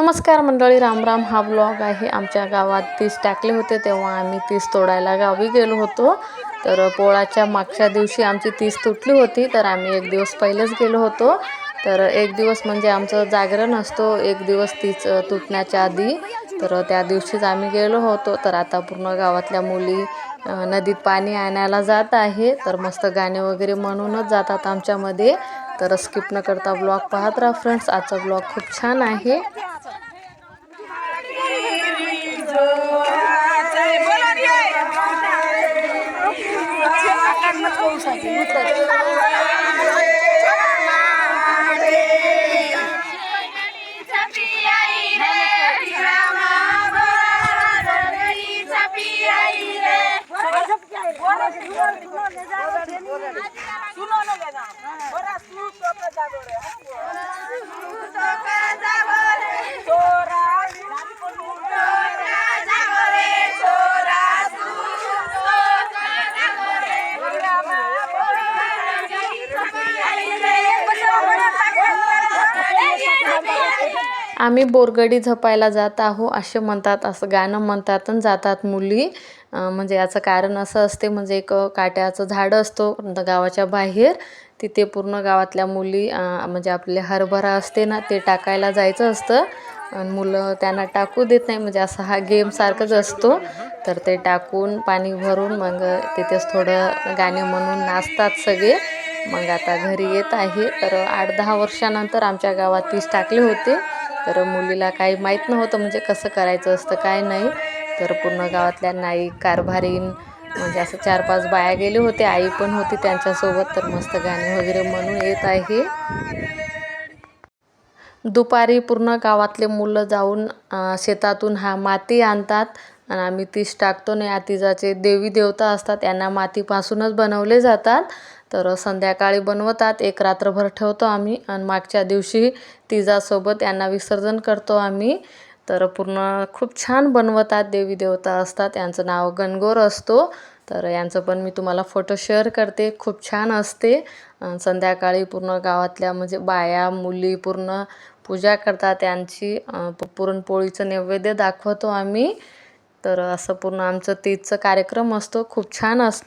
नमस्कार मंडळी रामराम हा ब्लॉग आहे आमच्या गावात. तीस टाकले होते तेव्हा आम्ही तीस तोडायला गावी गेलो होतो. तर पोळाच्या मागच्या दिवशी आमची तीस तुटली होती तर आम्ही एक दिवस पहिलेच गेलो होतो. तर एक दिवस म्हणजे आमचं जागरण असतो एक दिवस तीच तुटण्याच्या आधी. तर त्या दिवशीच आम्ही गेलो होतो. तर आता पूर्ण गावातल्या मुली नदीत पाणी आणायला जात आहे. तर मस्त गाणे वगैरे म्हणूनच जातात आमच्यामध्ये. तर स्किप न करता ब्लॉग पाहत राहा फ्रेंड्स आजचा ब्लॉग खूप छान आहे. esto. Thank you. आम्ही बोरगडी झपायला जात आहो असे म्हणतात असं गाणं म्हणतात आणि जातात मुली. म्हणजे याचं कारण असं असते म्हणजे एक काट्याचं झाड असतो गावाच्या बाहेर. तिथे पूर्ण गावातल्या मुली म्हणजे आपले हरभरा असते ना ते टाकायला जायचं असतं. आणि मुलं त्यांना टाकू देत नाही म्हणजे असा हा गेमसारखंच असतो. तर ते टाकून पाणी भरून मग तिथेच थोडं गाणे म्हणून नाचतात सगळे. मग आता घरी येत आहे. तर आठ दहा वर्षानंतर आमच्या गावात तीस टाकले होते. तर मुलीला काही माहीत नव्हतं म्हणजे कसं करायचं असतं काय नाही. तर पूर्ण गावातल्या नाई कारभारीन म्हणजे असं चार पाच बाया गेले होते आई पण होती त्यांच्यासोबत. तर मस्त गाणे वगैरे म्हणून येत आहे. दुपारी पूर्ण गावातले मुलं जाऊन शेतातून हा माती आणतात आणि आम्ही तीस टाकतो. नाही आतिजाचे देवी देवता असतात यांना मातीपासूनच बनवले जातात. तर संध्याकाळी बनवतात एक रात्रभर ठेवतो आम्ही आणि मागच्या दिवशी तिजासोबत यांना विसर्जन करतो आम्ही. तर पूर्ण खूप छान बनवतात देवी देवता असतात यांचं नाव गणगोर असतो. तर यांचं पण मी तुम्हाला फोटो शेअर करते खूप छान असते. संध्याकाळी पूर्ण गावातल्या म्हणजे बाया मुली पूर्ण पूजा करतात त्यांची पुरणपोळीचं नैवेद्य दाखवतो आम्ही. तर असं पूर्ण आमचं तीजचं कार्यक्रम असतो खूप छान असतो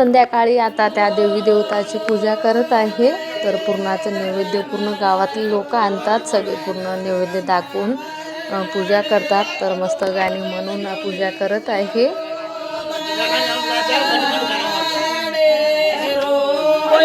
संध्याकाळी आता त्या देवी देवताची पूजा करत आहे. तर पूर्णाचं नैवेद्य पूर्ण गावातले लोक आणतात. सगळे पूर्ण नैवेद्य दाखवून पूजा करतात. तर मस्त गाणी म्हणून पूजा करत आहे. कोई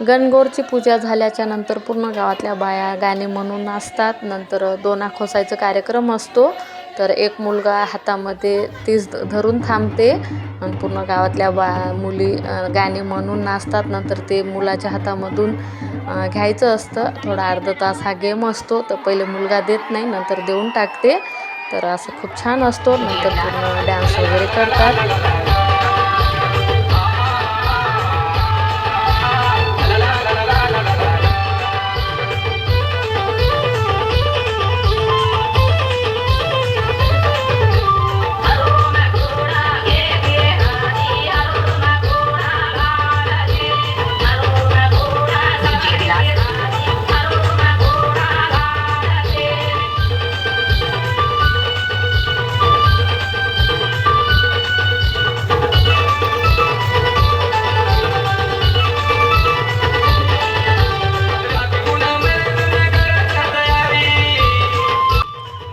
गणगौरची पूजा झाल्याच्यानंतर पूर्ण गावातल्या बाया गाणे म्हणून नाचतात. नंतर दोना खोसायचा कार्यक्रम असतो. तर एक मुलगा हातामध्ये तीच धरून थांबते आणि पूर्ण गावातल्या बा मुली गाणे म्हणून नाचतात. नंतर ते मुलाच्या हातामधून घ्यायचं असतं. थोडा अर्धा तास हा गेम असतो. तर पहिले मुलगा देत नाही नंतर देऊन टाकते. तर असं खूप छान असतो. नंतर पूर्ण डान्स वगैरे करतात.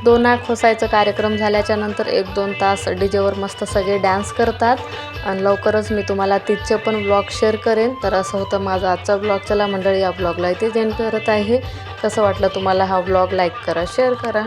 दोना खोसायचं कार्यक्रम झाल्याच्यानंतर एक दोन तास डी जेवर मस्त सगळे डान्स करतात. आणि लवकरच मी तुम्हाला तिथचे पण ब्लॉग शेअर करेन. तर असं होतं माझा आजचा ब्लॉग चला मंडळी या ब्लॉगला इथे जेंड करत आहे. कसं वाटलं तुम्हाला हा ब्लॉग लाईक करा शेअर करा.